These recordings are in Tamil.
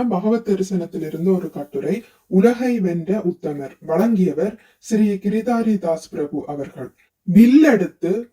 ஹரே கிருஷ்ணா பகவத் தரிசனத்திலிருந்து ஒரு கட்டுரை உலகை வென்ற உத்தமர் வழங்கியவர் ஸ்ரீ கிரிதாரி தாஸ் பிரபு அவர்கள். வில்லெடுத்து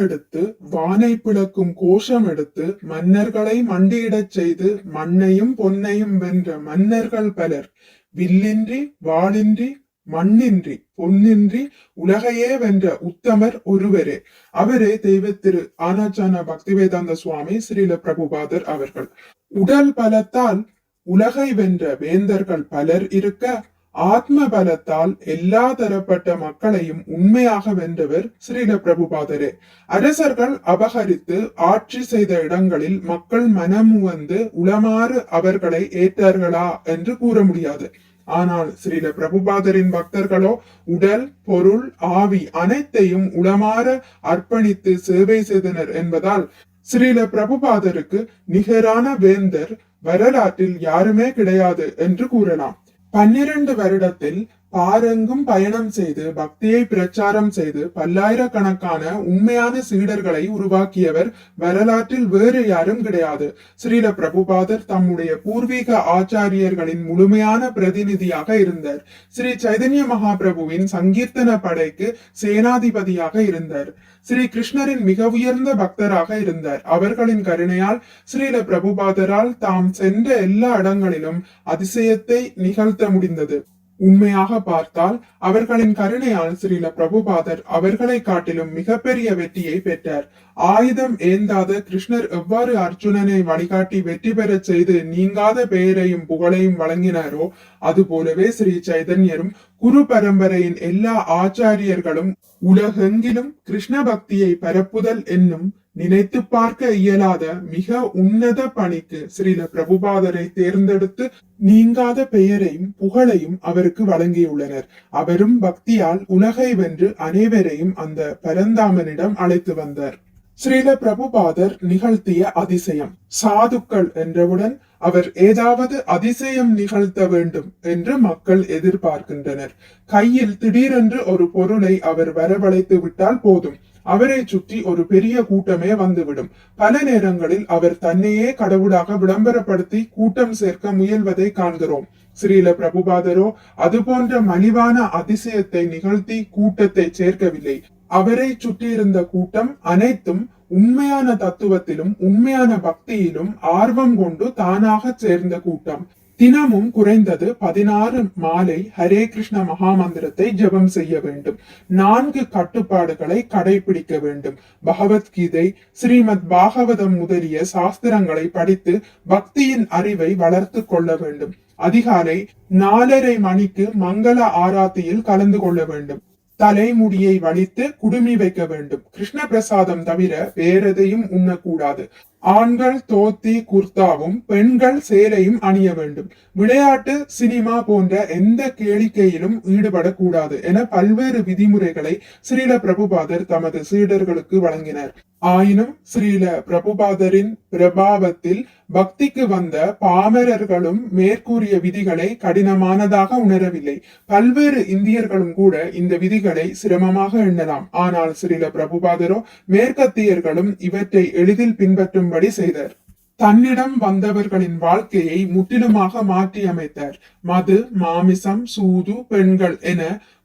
எடுத்து வானை பிளக்கும் கோஷம் எடுத்து மன்னர்களை மண்டியிடச் செய்து மண்ணையும் பொன்னையும் வென்ற மன்னர்கள் பலர். வில்லின்றி வாளின்றி மண்ணின்றி பொன்னின்றி உலகையே வென்ற உத்தமர் ஒருவரே. அவரே தெய்வ திரு ஆனாச்சான பக்திவேதாந்த சுவாமி ஸ்ரீல பிரபுபாதர் அவர்கள். உடல் பலத்தால் உலகை வென்ற வேந்தர்கள் பலர் இருக்க ஆத்ம பலத்தால் எல்லா தரப்பட்ட மக்களையும் உண்மையாக வென்றவர் ஸ்ரீல பிரபுபாதரே அரசர்கள் அபகரித்து ஆட்சி செய்த இடங்களில் மக்கள் மனமுவந்து உளமாறு அவர்களை ஏற்றார்களா என்று கூற முடியாது. ஆனால் ஸ்ரீல பிரபுபாதரின் பக்தர்களோ உடல் பொருள் ஆவி அனைத்தையும் உளமாற அர்ப்பணித்து சேவை செய்தனர் என்பதால் ஸ்ரீல பிரபுபாதருக்கு நிகரான வேந்தர் வரலாற்றில் யாருமே கிடையாது என்று கூறலாம். பன்னிரண்டு வருடத்தில் பாரெங்கும் பயணம் செய்து பக்தியை பிரச்சாரம் செய்து பல்லாயிரக்கணக்கான உண்மையான சீடர்களை உருவாக்கியவர் வரலாற்றில் வேறு யாரும் கிடையாது. ஸ்ரீல பிரபுபாதர் தம்முடைய பூர்வீக ஆச்சாரியர்களின் முழுமையான பிரதிநிதியாக இருந்தார். ஸ்ரீ சைதன்ய மகாபிரபுவின் சங்கீர்த்தன படைக்கு சேனாதிபதியாக இருந்தார். ஸ்ரீ கிருஷ்ணரின் மிக உயர்ந்த பக்தராக இருந்தார். அவர்களின் கருணையால் ஸ்ரீல பிரபுபாதரால் தாம் சென்ற எல்லா இடங்களிலும் அதிசயத்தை நிகழ்த்த முடிந்தது. உண்மையாக பார்த்தால் அவர்களின் கருணை ஸ்ரீல பிரபுபாதர் அவர்களை காட்டிலும் மிகப்பெரிய வெற்றியை பெற்றார். ஆயுதம் ஏந்தாத கிருஷ்ணர் எவ்வாறு அர்ஜுனனை வழிகாட்டி வெற்றி பெறச் செய்து நீங்காத பெயரையும் புகழையும் வழங்கினாரோ அதுபோலவே ஸ்ரீ சைதன்யரும் குரு பரம்பரையின் எல்லா ஆச்சாரியர்களும் உலகெங்கிலும் கிருஷ்ண பக்தியை பரப்புதல் என்னும் நினைத்து பார்க்க இயலாத மிக உன்னத பணிக்கு ஸ்ரீல பிரபுபாதரை தேர்ந்தெடுத்து நீங்காத பெயரையும் புகழையும் அவருக்கு வழங்கியுள்ளனர். அவரும் பக்தியால் உலகை வென்று அனைவரையும் அந்த பரந்தாமனிடம் அழைத்து வந்தார். ஸ்ரீல பிரபுபாதர் நிகழ்த்திய அதிசயம் சாதுக்கள் என்றவுடன் அவர் ஏதாவது அதிசயம் நிகழ்த்த வேண்டும் என்று மக்கள் எதிர்பார்க்கின்றனர். கையில் திடீரென்று ஒரு பொருளை அவர் வரவழைத்து விட்டால் போதும். அவரை சுற்றி ஒரு பெரிய கூட்டமே வந்துவிடும். பல நேரங்களில் அவர் தன்னையே கடவுளாக விளம்பரப்படுத்தி கூட்டம் சேர்க்க முயல்வதை காண்கிறோம். ஸ்ரீல பிரபுபாதரோ அதுபோன்ற மலிவான அதிசயத்தை நிகழ்த்தி கூட்டத்தை சேர்க்கவில்லை. அவரை சுற்றியிருந்த கூட்டம் அனைத்தும் உண்மையான தத்துவத்திலும் உண்மையான பக்தியிலும் ஆர்வம் கொண்டு தானாக சேர்ந்த கூட்டம். தினமும் குறைந்தது பதினாறு மாலை ஹரே கிருஷ்ண மகாமந்திரத்தை ஜபம் செய்ய வேண்டும். நான்கு கட்டுப்பாடுகளை கடைபிடிக்க வேண்டும். பகவத்கீதை ஸ்ரீமத் பாகவதம் முதலிய சாஸ்திரங்களை படித்து பக்தியின் அறிவை வளர்த்து கொள்ள வேண்டும். அதிகாலை நாலரை மணிக்கு மங்கள ஆராத்தியில் கலந்து கொள்ள வேண்டும். தலைமுடியை வலித்து குடுமி வைக்க வேண்டும். கிருஷ்ண பிரசாதம் தவிர வேறெதையும் உண்ணக்கூடாது. ஆண்கள் தோத்தி குர்தாவும் பெண்கள் சேலையும் அணிய வேண்டும். விளையாட்டு சினிமா போன்ற எந்த கேளிக்கையிலும் ஈடுபடக்கூடாது என பல்வேறு விதிமுறைகளை ஸ்ரீல பிரபுபாதர் தமது சீடர்களுக்கு வழங்கினர். ஆயினும் ஸ்ரீல பிரபுபாதரின் பிரபாவத்தில் பக்திக்கு வந்த பாமரர்களும் மேற்கூறிய விதிகளை கடினமானதாக உணரவில்லை. பல்வேறு இந்தியர்களும் கூட இந்த விதிகளை சிரமமாக எண்ணலாம். ஆனால் ஸ்ரீல பிரபுபாதரோ மேற்கத்தியர்களும் இவற்றை எளிதில் பின்பற்றும் பின்பற்றும்படி செய்தார். தன்னிடம் வந்தவர்களின் வாழ்க்கையை முற்றிலுமாக மாற்றி அமைத்தார். மது மாமிசம் சூது பெண்கள் என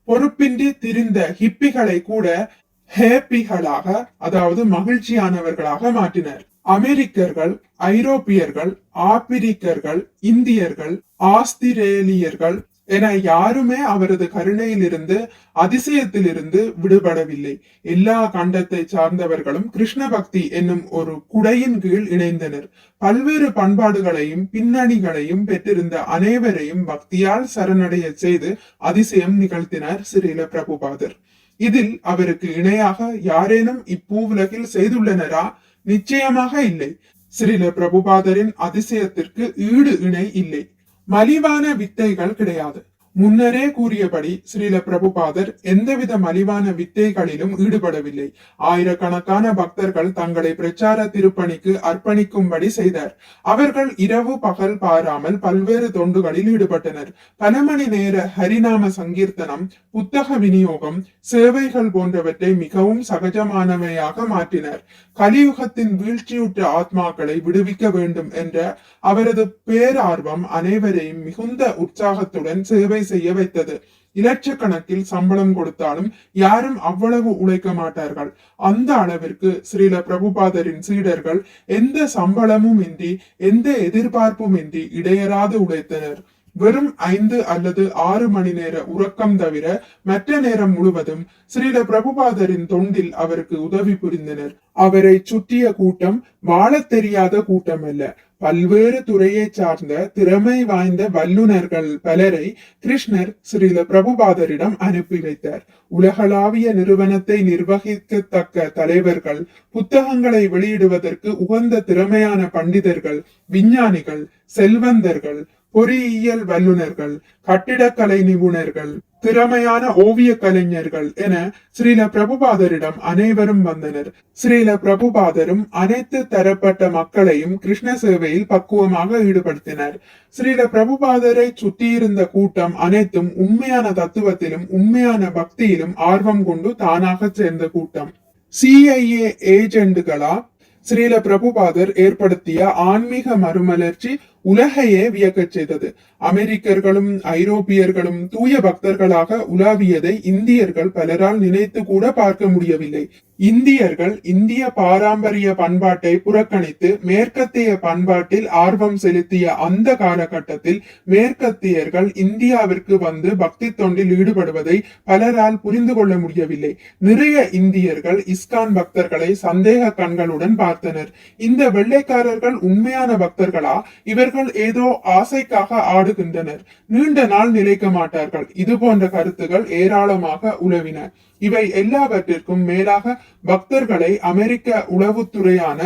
பொறுப்பின்றி திரிந்த ஹிப்பிகளை கூட ஹேப்பிகளாக அதாவது மகிழ்ச்சியானவர்களாக மாற்றினர். அமெரிக்கர்கள் ஐரோப்பியர்கள் ஆப்பிரிக்கர்கள் இந்தியர்கள் ஆஸ்திரேலியர்கள் என யாருமே அவரது கருணையிலிருந்து அதிசயத்திலிருந்து விடுபடவில்லை. எல்லா கண்டத்தை சார்ந்தவர்களும் கிருஷ்ண பக்தி என்னும் ஒரு குடையின் கீழ் இணைந்தனர். பல்வேறு பண்பாடுகளையும் பின்னணிகளையும் பெற்றிருந்த அனைவரையும் பக்தியால் சரணடைய செய்து அதிசயம் நிகழ்த்தினார் ஸ்ரீல பிரபுபாதர். இதில் அவருக்கு இணையாக யாரேனும் இப்பூவுலகில் செய்துள்ளனரா? நிச்சயமாக இல்லை. ஸ்ரீல பிரபுபாதரின் அதிசயத்திற்கு ஈடு இணை இல்லை. மலிவான வித்தைகள் கிடையாது. முன்னரே கூறியபடி ஸ்ரீல பிரபுபாதர் எந்தவித மலிவான வித்தைகளிலும் ஈடுபடவில்லை. ஆயிரக்கணக்கான பக்தர்கள் தங்களை பிரச்சார திருப்பணிக்கு அர்ப்பணிக்கும்படி செய்தார். அவர்கள் இரவு பகல் பாராமல் பல்வேறு தொண்டுகளில் ஈடுபட்டனர். பல மணி நேர ஹரிநாம சங்கீர்த்தனம் புத்தக விநியோகம் சேவைகள் போன்றவற்றை மிகவும் சகஜமானவையாக மாற்றினர். கலியுகத்தின் வீழ்ச்சியுற்ற ஆத்மாக்களை விடுவிக்க வேண்டும் என்ற அவரது பேரார்வம் அனைவரையும் மிகுந்த உற்சாகத்துடன் சேவை செய்ய வைத்தது. இலட்சக்கணக்கில் சம்பளம் கொடுத்தாலும் யாரும் அவ்வளவு உழைக்க மாட்டார்கள். அந்த அளவிற்கு ஸ்ரீல பிரபுபாதரின் சீடர்கள் எந்த சம்பளமும் இன்றி எந்த எதிர்பார்ப்பும் இன்றி இடையராது உழைத்தனர். வெறும் ஐந்து அல்லது ஆறு மணி நேர உறக்கம் தவிர மற்ற நேரம் முழுவதும் ஸ்ரீல பிரபுபாதரின் தொண்டில் அவருக்கு உதவி புரிந்தனர். அவரை சுற்றிய கூட்டம் வாழத் தெரியாத கூட்டம் அல்ல பல்வேறு துறையை சார்ந்த திறமை வாய்ந்த வல்லுநர்கள் பலரை கிருஷ்ணர் ஸ்ரீல பிரபுபாதரிடம் அனுப்பி வைத்தார். உலகளாவிய நிறுவனத்தை நிர்வகிக்கத்தக்க தலைவர்கள் புத்தகங்களை வெளியிடுவதற்கு உகந்த திறமையான பண்டிதர்கள் விஞ்ஞானிகள் செல்வந்தர்கள் பொறியியல் வல்லுநர்கள் கட்டிடக்கலை நிபுணர்கள் திறமையான ஓவிய கலைஞர்கள் என ஸ்ரீல பிரபுபாதரிடம் அனைவரும் வந்தனர். ஸ்ரீல பிரபுபாதரும் அனைத்து தரப்பட்ட மக்களையும் கிருஷ்ண சேவையில் பக்குவமாக ஈடுபடுத்தினர். ஸ்ரீல பிரபுபாதரை சுற்றியிருந்த கூட்டம் அனைத்தும் உண்மையான தத்துவத்திலும் உண்மையான பக்தியிலும் ஆர்வம் கொண்டு தானாக சேர்ந்த கூட்டம். சிஐஏ ஏஜெண்டுகளா ஸ்ரீல பிரபுபாதர் ஏற்படுத்திய ஆன்மீக மறுமலர்ச்சி உலகையே வியக்கச் செய்தது. அமெரிக்கர்களும் ஐரோப்பியர்களும் தூய பக்தர்களாக உலாவியதை இந்தியர்கள் பலரால் நினைத்து கூட பார்க்க முடியவில்லை. இந்தியர்கள் இந்திய பாரம்பரிய பண்பாட்டை புறக்கணித்து மேற்கத்திய பண்பாட்டில் ஆர்வம் செலுத்திய அந்த காலகட்டத்தில் மேற்கத்தியர்கள் இந்தியாவிற்கு வந்து பக்தி தொண்டில் ஈடுபடுவதை பலரால் புரிந்து கொள்ள முடியவில்லை. நிறைய இந்தியர்கள் இஸ்கான் பக்தர்களை சந்தேக கண்களுடன் பார்த்தனர். இந்த வெள்ளைக்காரர்கள் உண்மையான பக்தர்களா? இவர்கள் அவர்கள் ஏதோ ஆசைக்காக ஆடுகின்றனர். நீண்ட நாள் நிலைக்க மாட்டார்கள். இது போன்ற கருத்துகள் ஏராளமாக உலவின. இவை எல்லாவற்றிற்கும் மேலாக பக்தர்களை அமெரிக்க உளவுத்துறையான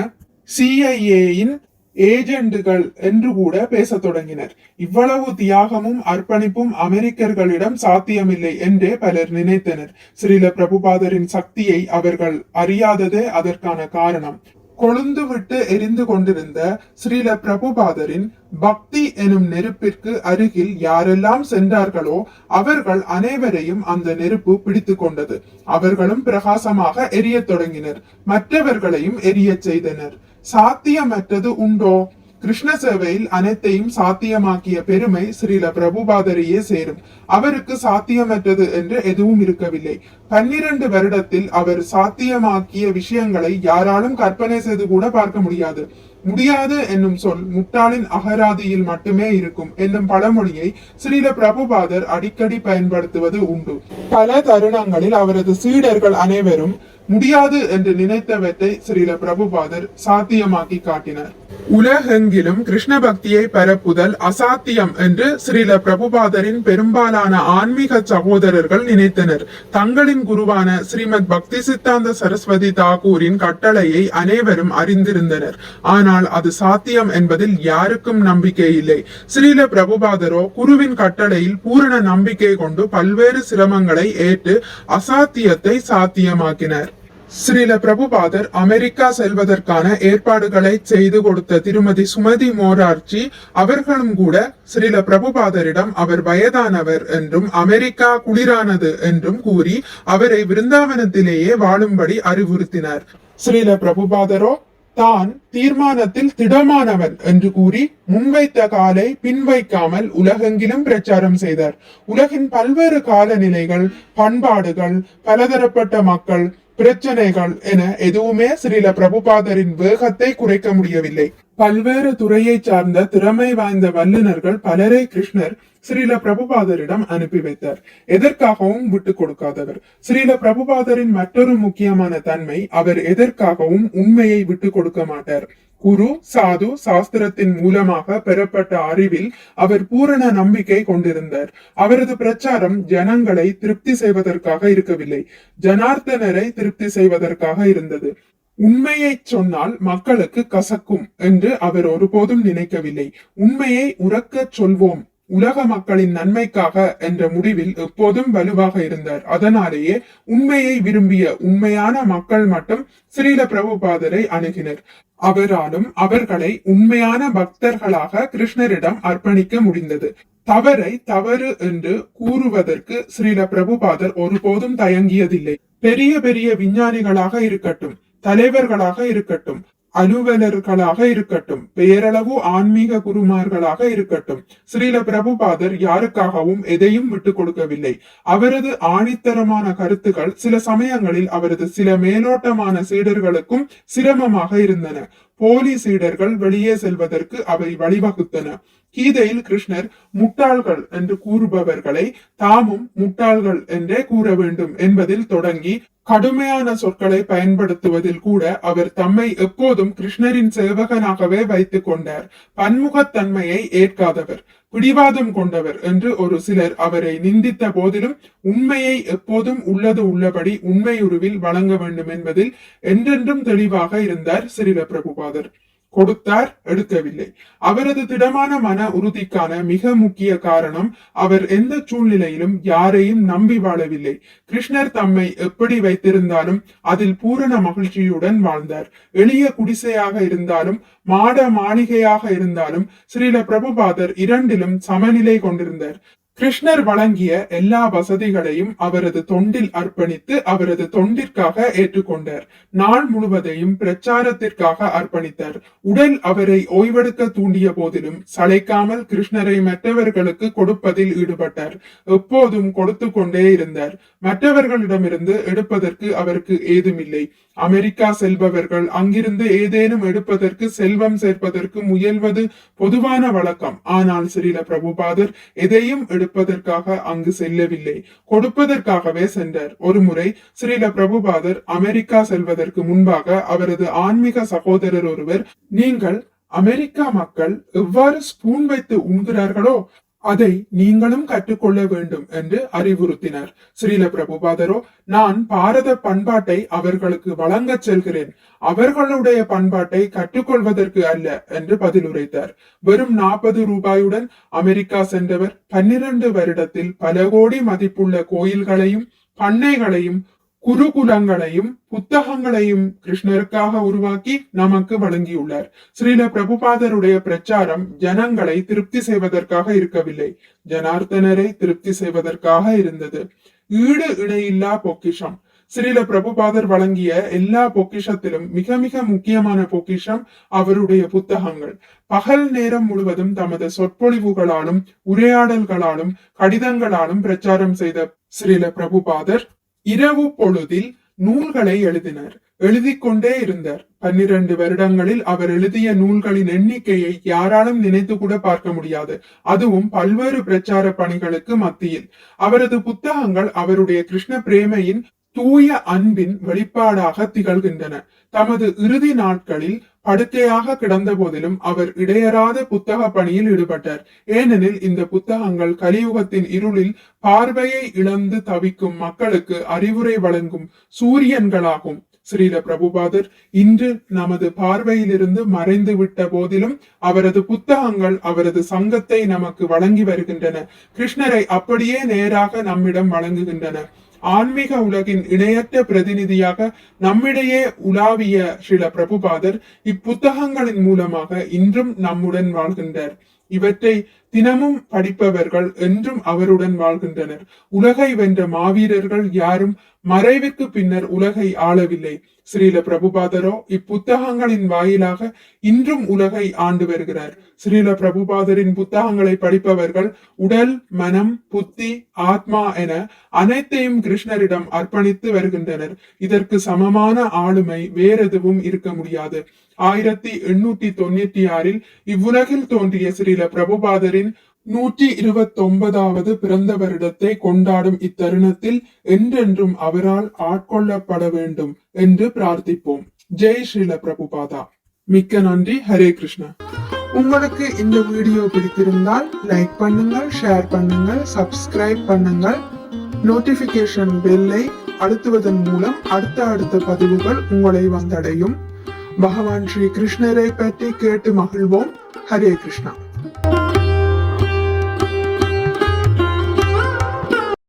சிஐஏயின் ஏஜெண்டுகள் என்று கூட பேசத் தொடங்கினர். இவ்வளவு தியாகமும் அர்ப்பணிப்பும் அமெரிக்கர்களிடம் சாத்தியமில்லை என்றே பலர் நினைத்தனர். ஸ்ரீல பிரபுபாதரின் சக்தியை அவர்கள் அறியாததே அதற்கான காரணம். கொழுந்து விட்டு எரிந்து கொண்டிருந்த ஸ்ரீல பிரபுபாதரின் பக்தி எனும் நெருப்பிற்கு அருகில் யாரெல்லாம் சென்றார்களோ அவர்கள் அனைவரையும் அந்த நெருப்பு பிடித்து கொண்டது. அவர்களும் பிரகாசமாக எரியத் தொடங்கினர். மற்றவர்களையும் எரியச் செய்தனர். சாத்தியமற்றது உண்டோ? கிருஷ்ண சேவையில் அனைத்தையும் சாத்தியமாக்கிய பெருமை ஸ்ரீல பிரபுபாதரையே சேரும். அவருக்கு சாத்தியமற்றது என்று எதுவும் இருக்கவில்லை. பன்னிரண்டு வருடத்தில் அவர் சாத்தியமாக்கிய விஷயங்களை யாராலும் கற்பனை செய்து கூட பார்க்க முடியாது. முடியாது என்னும் சொல் முட்டாளின் அகராதியில் மட்டுமே இருக்கும் என்னும் பழமொழியை ஸ்ரீல பிரபுபாதர் அடிக்கடி பயன்படுத்துவது உண்டு. பல தருணங்களில் அவரது சீடர்கள் அனைவரும் முடியாது என்று நினைத்தவற்றை ஸ்ரீல பிரபுபாதர் சாத்தியமாக்கி காட்டினார். உலகெங்கிலும் கிருஷ்ண பக்தியை பரப்புதல் அசாத்தியம் என்று ஸ்ரீல பிரபுபாதரின் பெரும்பாலான ஆன்மீக சகோதரர்கள் நினைத்தனர். தங்களின் குருவான ஸ்ரீமத் பக்தி சித்தாந்த சரஸ்வதி தாகூரின் கட்டளையை அனைவரும் அறிந்திருந்தனர். ஆனால் அது சாத்தியம் என்பதில் யாருக்கும் நம்பிக்கை இல்லை. ஸ்ரீல பிரபுபாதரோ குருவின் கட்டளையில் பூரண நம்பிக்கை கொண்டு பல்வேறு சிரமங்களை ஏற்று அசாத்தியத்தை சாத்தியமாக்கினர். ஸ்ரீல பிரபுபாதர் அமெரிக்கா செல்வதற்கான ஏற்பாடுகளை செய்து கொடுத்த திருமதி சுமதி மோரார்ஜி அவர்களும் கூட ஸ்ரீல பிரபுபாதரிடம் அவர் வயதானவர் என்றும் அமெரிக்கா குளிரானது என்றும் கூறி அவரை விருந்தாவனத்திலேயே வாழும்படி அறிவுறுத்தினார். ஸ்ரீல பிரபுபாதரோ தான் தீர்மானத்தில் திடமானவன் என்று கூறி முன்வைத்த காலை பின்வைக்காமல் உலகெங்கிலும் பிரச்சாரம் செய்தார். உலகின் பல்வேறு காலநிலைகள் பண்பாடுகள் பலதரப்பட்ட மக்கள் பிரச்சனைகள் என எதுவுமே ஸ்ரீல பிரபுபாதரின் வேகத்தை குறைக்க முடியவில்லை. பல்வேறு துறையை சார்ந்த திறமை வாய்ந்த வல்லுநர்கள் பலரை கிருஷ்ணர் ஸ்ரீல பிரபுபாதரிடம் அனுப்பி வைத்தார். எதற்காகவும் விட்டு கொடுக்காதவர். ஸ்ரீல பிரபுபாதரின் மற்றொரு முக்கியமான தன்மை அவர் எதற்காகவும் உண்மையை விட்டு கொடுக்க மாட்டார். குரு சாது சாஸ்திரத்தின் மூலமாக பெறப்பட்ட அறிவில் அவர் பூரண நம்பிக்கை கொண்டிருந்தார். அவரது பிரச்சாரம் ஜனங்களை திருப்தி செய்வதற்காக இருக்கவில்லை. ஜனார்த்தனரை திருப்தி செய்வதற்காக இருந்தது. உண்மையை சொன்னால் மக்களுக்கு கசக்கும் என்று அவர் ஒருபோதும் நினைக்கவில்லை. உண்மையை உறக்கச் சொல்வோம். உலக மக்களின் நன்மைக்காக என்ற முடிவில் எப்போதும் வலுவாக இருந்தார். அதனாலேயே உண்மையை விரும்பிய உண்மையான மக்கள் மட்டும் ஸ்ரீல பிரபுபாதரை அணுகினர். அவராலும் அவர்களை உண்மையான பக்தர்களாக கிருஷ்ணரிடம் அர்ப்பணிக்க முடிந்தது. தவறை தவறு என்று கூறுவதற்கு ஸ்ரீல பிரபுபாதர் ஒருபோதும் தயங்கியதில்லை. பெரிய பெரிய விஞ்ஞானிகளாக இருக்கட்டும் தலைவர்களாக இருக்கட்டும் அலுவலர்களாக இருக்கட்டும். பெயரளவு ஆன்மீக குருமார்களாக இருக்கட்டும். ஸ்ரீல பிரபுபாதர் யாருக்காகவும் எதையும் விட்டுக் கொடுக்கவில்லை. அவரது ஆணித்தரமான கருத்துக்கள் சில சமயங்களில் அவரது சில மேலோட்டமான சீடர்களுக்கும் சிரமமாக இருந்தன. போலி சீடர்கள் வெளியே செல்வதற்கு அவை வழிவகுத்தன. கீதையில் கிருஷ்ணர் முட்டாள்கள் என்று கூறுபவர்களை தாமும் முட்டாள்கள் என்றே கூற வேண்டும் என்பதில் தொடங்கி கடுமையான சொற்களை பயன்படுத்துவதில் கூட அவர் தம்மை எப்போதும் கிருஷ்ணரின் சேவகனாகவே வைத்துக் கொண்டார். பன்முகத்தன்மையை ஏற்காதவர் பிடிவாதம் கொண்டவர் என்று ஒரு சிலர் அவரை நிந்தித்த போதிலும் உண்மையை எப்போதும் உள்ளது உள்ளபடி உண்மையுருவில் வழங்க வேண்டும் என்பதில் என்றென்றும் தெளிவாக இருந்தார் சிறில பிரபுபாதர் கொடுத்தார் எடுக்கவில்லை. அவரது திடமான மன உறுதிக்கான மிக முக்கிய காரணம் அவர் எந்த சூழ்நிலையிலும் யாரையும் நம்பி வாழவில்லை. கிருஷ்ணர் தம்மை எப்படி வைத்திருந்தாலும் அதில் பூரண மகிழ்ச்சியுடன் வாழ்ந்தார். எளிய குடிசையாக இருந்தாலும் மாட மாளிகையாக இருந்தாலும் ஸ்ரீல பிரபுபாதர் இரண்டிலும் சமநிலை கொண்டிருந்தார். கிருஷ்ணர் வழங்கிய எல்லா வசதிகளையும் அவரது தொண்டில் அர்ப்பணித்து அவரது தொண்டிற்காக ஏற்றுக்கொண்டார். நாள் முழுவதையும் பிரச்சாரத்திற்காக அர்ப்பணித்தார். உடல் அவரை ஓய்வெடுக்க தூண்டிய போதிலும் சளைக்காமல் கிருஷ்ணரை மற்றவர்களுக்கு கொடுப்பதில் ஈடுபட்டார். எப்போதும் கொடுத்து கொண்டே இருந்தார். மற்றவர்களிடமிருந்து எடுப்பதற்கு அவருக்கு ஏதுமில்லை. அமெரிக்கா செல்பவர்கள் அங்கிருந்து ஏதேனும் எடுப்பதற்கு செல்வம் சேர்ப்பதற்கு முயல்வது பொதுவான வழக்கம். ஆனால் சிறில பிரபுபாதர் எதையும் எடு எடுப்பதற்காக அங்கு செல்லவில்லை. கொடுப்பதற்காகவே சென்றார். ஒருமுறை ஸ்ரீல பிரபுபாதர் அமெரிக்கா செல்வதற்கு முன்பாக அவரது ஆன்மீக சகோதரர் ஒருவர் நீங்கள் அமெரிக்கா மக்கள் எவ்வாறு ஸ்பூன் வைத்து உண்கிறார்களோ அதை நீங்களும் கற்றுக்கொள்ள வேண்டும் என்று அறிவுறுத்தினர். ஸ்ரீல பிரபுபாதரோ நான் பாரத பண்பாட்டை அவர்களுக்கு வழங்கச் செல்கிறேன். அவர்களுடைய பண்பாட்டை கற்றுக்கொள்வதற்கு அல்ல என்று பதிலுரைத்தார். வெறும் நாற்பது ரூபாயுடன் அமெரிக்கா சென்றவர் பன்னிரண்டு வருடத்தில் பல கோடி மதிப்புள்ள கோயில்களையும் பண்ணைகளையும் குருகுலங்களையும் புத்தகங்களையும் கிருஷ்ணருக்காக உருவாக்கி நமக்கு வழங்கியுள்ளார். ஸ்ரீல பிரபுபாதருடைய பிரச்சாரம் ஜனங்களை திருப்தி செய்வதற்காக இருக்கவில்லை. ஜனார்த்தனரை திருப்தி செய்வதற்காக இருந்தது. ஈடு இணையில்லா பொக்கிஷம். ஸ்ரீல பிரபுபாதர் வழங்கிய எல்லா பொக்கிஷத்திலும் மிக மிக முக்கியமான பொக்கிஷம் அவருடைய புத்தகங்கள். பகல் நேரம் முழுவதும் தமது சொற்பொழிவுகளாலும் உரையாடல்களாலும் கடிதங்களாலும் பிரச்சாரம் செய்த ஸ்ரீல பிரபுபாதர் இரவு பொழுதில் நூல்களை எழுதினார். எழுதிக் கொண்டே இருந்தார். பன்னிரண்டு வருடங்களில் அவர் எழுதிய நூல்களின் எண்ணிக்கையை யாராலும் நினைத்து கூட பார்க்க முடியாது. அதுவும் பல்வேறு பிரச்சார பணிகளுக்கு மத்தியில். அவரது புத்தகங்கள் அவருடைய கிருஷ்ண பிரேமையின் தூய அன்பின் வெளிப்பாடாக திகழ்கின்றன. தமது இறுதி நாட்களில் படுக்கையாக கிடந்த போதிலும் அவர் இடையறாத புத்தக பணியில் ஈடுபட்டார். ஏனெனில் இந்த புத்தகங்கள் கலியுகத்தின் இருளில் பார்வையை இழந்து தவிக்கும் மக்களுக்கு அறிவுரை வழங்கும் சூரியன்களாகும். ஸ்ரீல பிரபுபாதர் இன்று நமது பார்வையிலிருந்து மறைந்து விட்ட போதிலும் அவரது புத்தகங்கள் அவரது சங்கத்தை நமக்கு வழங்கி வருகின்றன. கிருஷ்ணரை அப்படியே நேராக நம்மிடம் வழங்குகின்றன ஆன்மீக உலகின் இணையற்ற பிரதிநிதியாக நம்மிடையே உலாவிய ஸ்ரீல பிரபுபாதர் இப்புத்தகங்களின் மூலமாக இன்றும் நம்முடன் வாழ்கின்றார் இவற்றை தினமும் படிப்பவர்கள் என்றும் அவருடன் வாழ்கின்றனர். உலகை வென்ற மாவீரர்கள் யாரும் மறைவிற்கு பின்னர் உலகை ஆளவில்லை. ஸ்ரீல பிரபுபாதரோ இப்புத்தகங்களின் வாயிலாக இன்றும் உலகை ஆண்டு வருகிறார். ஸ்ரீல பிரபுபாதரின் புத்தகங்களை படிப்பவர்கள் உடல் மனம் புத்தி ஆத்மா என அனைத்தையும் கிருஷ்ணரிடம் அர்ப்பணித்து வருகின்றனர். இதற்கு சமமான ஆளுமை வேறெதுவும் இருக்க முடியாது. ஆயிரத்தி எண்ணூற்றி தொண்ணூற்றி ஆறில் இவ்வுலகில் தோன்றிய ஸ்ரீல பிரபுபாதரின் நூற்றி இருபத்தி ஒன்பதாவது பிறந்த வருடத்தை கொண்டாடும் இத்தருணத்தில் என்றென்றும் அவரால் ஆட்கொள்ளப்பட வேண்டும் என்று பிரார்த்திப்போம். ஜெய் ஸ்ரீல பிரபுபாதா. மிக்க நன்றி. ஹரே கிருஷ்ணா. உங்களுக்கு இந்த வீடியோ பிடித்திருந்தால் லைக் பண்ணுங்கள் ஷேர் பண்ணுங்கள் சப்ஸ்கிரைப் பண்ணுங்கள். நோட்டிபிகேஷன் பெல்லை அழுத்துவதன் மூலம் அடுத்த அடுத்த பதிவுகள் உங்களை வந்தடையும். பகவான் ஸ்ரீ கிருஷ்ணரை பற்றி கேட்டு மகிழ்வோம். ஹரே கிருஷ்ணா.